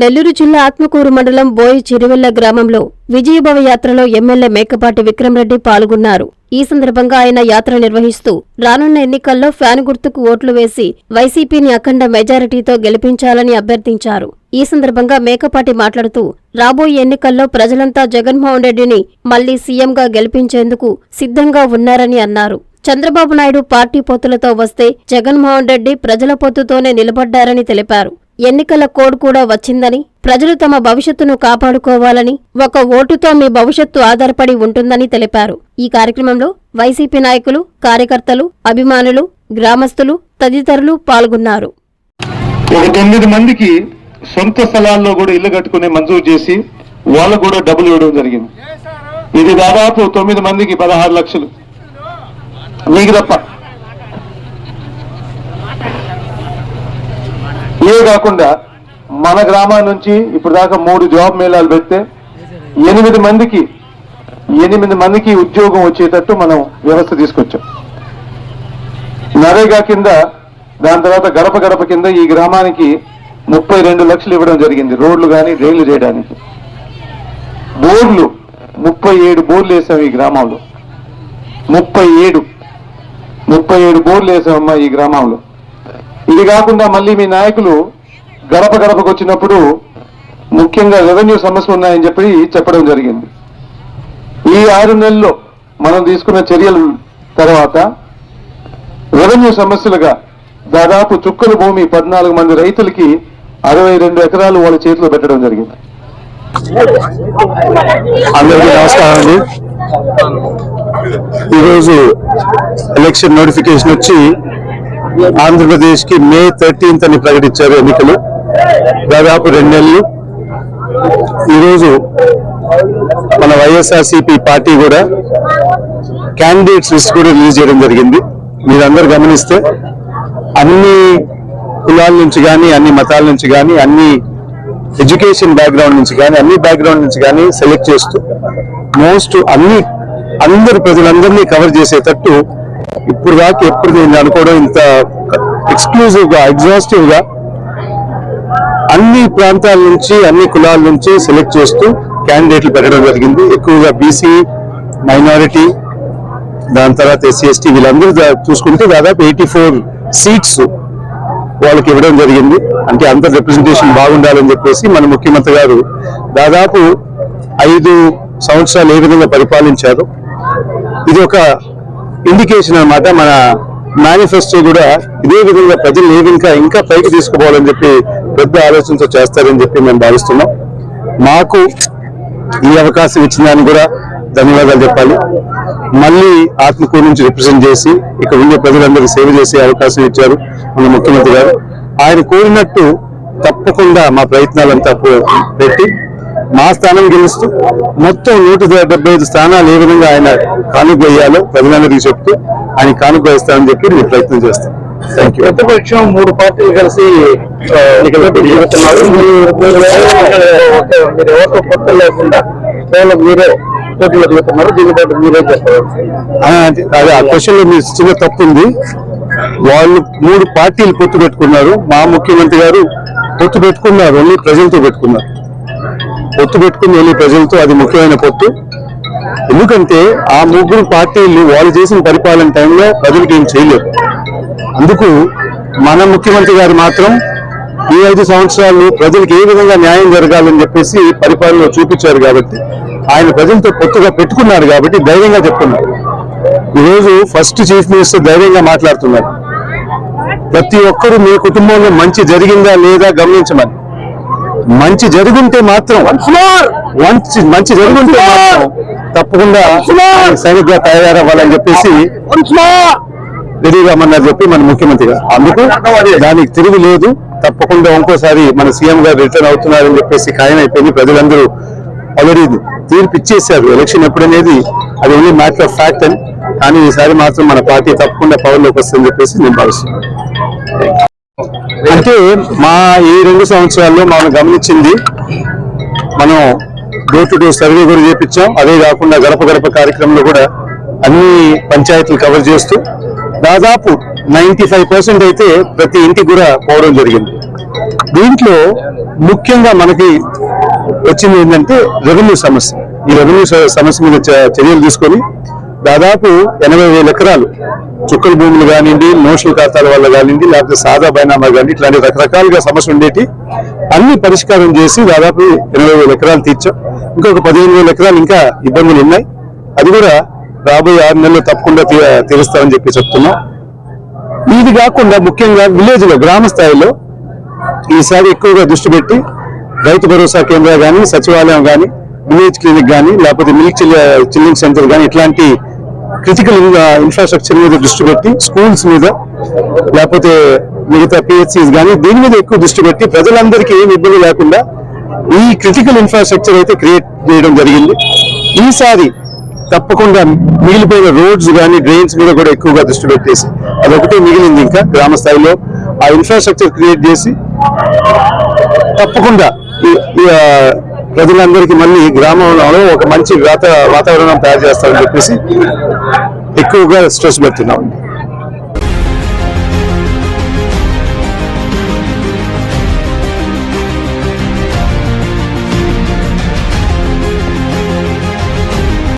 నెల్లూరు జిల్లా ఆత్మకూరు మండలం బోయి చిరువెల్ల గ్రామంలో విజయభవ యాత్రలో ఎమ్మెల్యే మేకపాటి విక్రమరెడ్డి పాల్గొన్నారు. ఈ సందర్భంగా ఆయన యాత్ర నిర్వహిస్తూ రానున్న ఎన్నికల్లో ఫ్యాన్ గుర్తుకు ఓట్లు వేసి వైసీపీని అఖండ మెజారిటీతో గెలిపించాలని అభ్యర్థించారు. ఈ సందర్భంగా మేకపాటి మాట్లాడుతూ రాబోయే ఎన్నికల్లో ప్రజలంతా జగన్మోహన్ రెడ్డిని మళ్ళీ సీఎంగా గెలిపించేందుకు సిద్ధంగా ఉన్నారని అన్నారు. చంద్రబాబు నాయుడు పార్టీ పొత్తులతో వస్తే జగన్మోహన్ రెడ్డి ప్రజల పొత్తుతోనే నిలబడ్డారని తెలిపారు. ఎన్నికల కోడ్ కూడా వచ్చిందని ప్రజలు తమ భవిష్యత్తును కాపాడుకోవాలని ఒక ఓటుతో మీ భవిష్యత్తు ఆధారపడి ఉంటుందని తెలిపారు. ఈ కార్యక్రమంలో వైసీపీ నాయకులు కార్యకర్తలు అభిమానులు గ్రామస్తులు తదితరులు పాల్గొన్నారు. ఒక తొమ్మిది మందికి సొంత స్థలాల్లో కూడా ఇల్లు కట్టుకునే మంజూరు చేసి వాళ్ళకు కూడా డబ్బులు ఇవ్వడం జరిగింది. ఇది దాదాపు తొమ్మిది మందికి పదహారు లక్షలు. మీకు తప్ప కాకుండా మన గ్రామం నుంచి ఇప్పుడు దాకా మూడు జాబ్ మేళాలు పెడితే ఎనిమిది మందికి ఎనిమిది మందికి ఉద్యోగం వచ్చేటట్టు మనం వ్యవస్థ తీసుకొచ్చాం. నరేగా కింద దాని తర్వాత గడప గడప కింద ఈ గ్రామానికి ముప్పై రెండు లక్షలు ఇవ్వడం జరిగింది రోడ్లు కానీ రైళ్ళు చేయడానికి. బోర్లు ముప్పై ఏడు బోర్లు వేసాం ఈ గ్రామంలో. ముప్పై ఏడు ముప్పై ఏడు బోర్లు వేసామమ్మా ఈ గ్రామంలో. ఇది కాకుండా మళ్ళీ మీ నాయకులు గడప గడపకు వచ్చినప్పుడు ముఖ్యంగా రెవెన్యూ సమస్యలు ఉన్నాయని చెప్పి చెప్పడం జరిగింది. ఈ ఆరు నెలల్లో మనం తీసుకున్న చర్యల తర్వాత రెవెన్యూ సమస్యలుగా దాదాపు చుక్కల భూమి పద్నాలుగు మంది రైతులకి అరవై రెండు ఎకరాలు వాళ్ళ చేతిలో పెట్టడం జరిగింది. అందరికీ నమస్కారం అండి. ఈరోజు ఎలక్షన్ నోటిఫికేషన్ వచ్చి ఆంధ్రప్రదేశ్కి మే థర్టీన్త్ అని ప్రకటించారు ఎన్నికలు. దాదాపు రెండు నెలలు. ఈరోజు మన వైఎస్ఆర్సీపీ పార్టీ కూడా క్యాండిడేట్స్ లిస్ట్ కూడా రిలీజ్ చేయడం జరిగింది. మీరందరూ గమనిస్తే అన్ని కులాల నుంచి కానీ అన్ని మతాల నుంచి కానీ అన్ని ఎడ్యుకేషన్ బ్యాక్గ్రౌండ్ నుంచి కానీ అన్ని బ్యాక్గ్రౌండ్ నుంచి కానీ సెలెక్ట్ చేస్తూ మోస్ట్ అన్ని అందరు ప్రజలందరినీ కవర్ చేసేటట్టు ఇప్పుడు దాకా ఎప్పుడు నేను అనుకోవడం ఇంత ఎక్స్క్లూజివ్గా ఎగ్జాస్టివ్గా అన్ని ప్రాంతాల నుంచి అన్ని కులాల నుంచి సెలెక్ట్ చేస్తూ క్యాండిడేట్లు పెట్టడం జరిగింది. ఎక్కువగా బీసీ మైనారిటీ దాని తర్వాత ఎస్సీ ఎస్టీ వీళ్ళందరూ చూసుకుంటే దాదాపు ఎయిటీ ఫోర్ సీట్స్ వాళ్ళకి ఇవ్వడం జరిగింది. అంటే అంత రిప్రజెంటేషన్ బాగుండాలని చెప్పేసి మన ముఖ్యమంత్రి గారు దాదాపు ఐదు సంవత్సరాలు ఏ విధంగా పరిపాలించారు. ఇది ఒక ఇండికేషన్ అన్నమాట. మన మేనిఫెస్టో కూడా ఇదే విధంగా ప్రజలు ఏ ఇంకా ఇంకా పైకి తీసుకుపోవాలని చెప్పి పెద్ద ఆలోచనతో చేస్తారని చెప్పి మేము భావిస్తున్నాం. మాకు ఈ అవకాశం ఇచ్చిన కూడా ధన్యవాదాలు చెప్పాలి. మళ్ళీ ఆత్మకూరు నుంచి రిప్రజెంట్ చేసి ఇక్కడ ఉండే ప్రజలందరికీ సేవ చేసే అవకాశం ఇచ్చారు మన ముఖ్యమంత్రి గారు. ఆయన కోరినట్టు తప్పకుండా మా ప్రయత్నాలంతా పెట్టి మా స్థానం గెలుస్తూ మొత్తం నూట డెబ్బై ఐదు స్థానాలు ఏ విధంగా ఆయన కానుగొయ్యాలో వేయాలో ప్రజలందరికీ చెప్తూ ఆయన కానుక చెప్పి మేము ప్రయత్నం చేస్తాను. ప్రతిపక్షం మూడు పార్టీలు కలిసి. మీరు ఎవరితో పొత్తు లేకుండా కేవలం మీరే పోటీలో దీన్ని బట్టి మీరే చెప్పారు ఆ, అది ఆ క్వశ్చన్లో మీ చిన్న తప్పు ఉంది. వాళ్ళు మూడు పార్టీలు పొత్తు పెట్టుకున్నారు. మా ముఖ్యమంత్రి గారు పొత్తు పెట్టుకున్నారు. ఓన్లీ ప్రజలతో పెట్టుకున్నారు. పొత్తు పెట్టుకుని ఓన్లీ ప్రజలతో అది ముఖ్యమైన పొత్తు. ఎందుకంటే ఆ ముగ్గురు పార్టీలు వాళ్ళు చేసిన పరిపాలన టైంలో ప్రజలకు ఏం చేయలేరు అందుకు మన ముఖ్యమంత్రి గారు మాత్రం ఈ ఐదు సంవత్సరాలు ప్రజలకు ఏ విధంగా న్యాయం జరగాలని చెప్పేసి పరిపాలనలో చూపించారు కాబట్టి ఆయన ప్రజలతో పొత్తుగా పెట్టుకున్నారు కాబట్టి ధైర్యంగా చెప్తున్నారు. ఈరోజు ఫస్ట్ చీఫ్ మినిస్టర్ ధైర్యంగా మాట్లాడుతున్నారు. ప్రతి ఒక్కరూ మీ కుటుంబంలో మంచి జరిగిందా లేదా గమనించమని. మంచి జరుగుంటే మాత్రం మంచి మంచి జరుగుంటే మాత్రం తప్పకుండా సైనికుగా తయారవ్వాలని చెప్పేసి రెడీగా అన్నారు చెప్పి మన ముఖ్యమంత్రి గారు. అందుకు దానికి తిరిగి లేదు. తప్పకుండా ఇంకోసారి మన సీఎం గారు రిటర్న్ అవుతున్నారని చెప్పేసి ఖాయం అయిపోయింది. ప్రజలందరూ ఆల్రెడీ తీర్పు ఇచ్చేసారు ఎలక్షన్ ఎప్పుడనేది అది ఓన్లీ మ్యాటర్ ఆఫ్ ఫ్యాక్ట్ అని. కానీ ఈసారి మాత్రం మన పార్టీ తప్పకుండా పవర్లోకి వస్తుందని చెప్పేసి నేను భావిస్తున్నాను. అంటే మా ఈ రెండు సంవత్సరాల్లో మనం గమనించింది మనం డోర్ టు డోర్ సర్వే కూడా చేపించాం. అదే కాకుండా గడప గడప కార్యక్రమంలో కూడా అన్ని పంచాయతీలు కవర్ చేస్తూ దాదాపు నైంటీ ఫైవ్ పర్సెంట్ అయితే ప్రతి ఇంటికి కూడా పోవడం జరిగింది. దీంట్లో ముఖ్యంగా మనకి వచ్చింది ఏంటంటే రెవెన్యూ సమస్య. ఈ రెవెన్యూ సమస్య మీద చర్యలు తీసుకొని దాదాపు ఎనభై వేల ఎకరాలు చుక్కల భూములు కానివ్వండి నోషల్ ఖాతాల వల్ల కానివ్వండి లేకపోతే సాదా బైనామా కానీ ఇట్లాంటి రకరకాలుగా సమస్య ఉండేటి. అన్ని పరిష్కారం చేసి దాదాపు ఎనభై వేల ఎకరాలు తీర్చాం. ఇంకొక పదిహేను వేల ఎకరాలు ఇంకా ఇబ్బందులు ఉన్నాయి. అది కూడా రాబోయే ఆరు నెలలు తప్పకుండా తీ- తీరుస్తామని చెప్పి చెప్తున్నాం. ఇది కాకుండా ముఖ్యంగా విలేజ్లో గ్రామ స్థాయిలో ఈసారి ఎక్కువగా దృష్టి పెట్టి రైతు భరోసా కేంద్రాలు కానీ సచివాలయం కానీ విలేజ్ క్లినిక్ కానీ లేకపోతే మిల్క్ చిల్లింగ్ సెంటర్ కానీ ఇట్లాంటి క్రిటికల్ ఇన్ఫ్రాస్ట్రక్చర్ మీద దృష్టి పెట్టి స్కూల్స్ మీద లేకపోతే మిగతా పిహెచ్సిస్ కానీ దీని మీద ఎక్కువ దృష్టి పెట్టి ప్రజలందరికీ ఏమి ఇబ్బంది లేకుండా ఈ క్రిటికల్ ఇన్ఫ్రాస్ట్రక్చర్ అయితే క్రియేట్ చేయడం జరిగింది. ఈసారి తప్పకుండా మిగిలిపోయిన రోడ్స్ కానీ డ్రైన్స్ మీద కూడా ఎక్కువగా దృష్టి పెట్టేసి అదొకటే మిగిలింది ఇంకా గ్రామ స్థాయిలో. ఆ ఇన్ఫ్రాస్ట్రక్చర్ క్రియేట్ చేసి తప్పకుండా ప్రజలందరికీ మళ్ళీ గ్రామంలో ఒక మంచి వాతావరణం తయారు చేస్తారని చెప్పేసి ఎక్కువగా స్ట్రెస్ పెడుతున్నాం.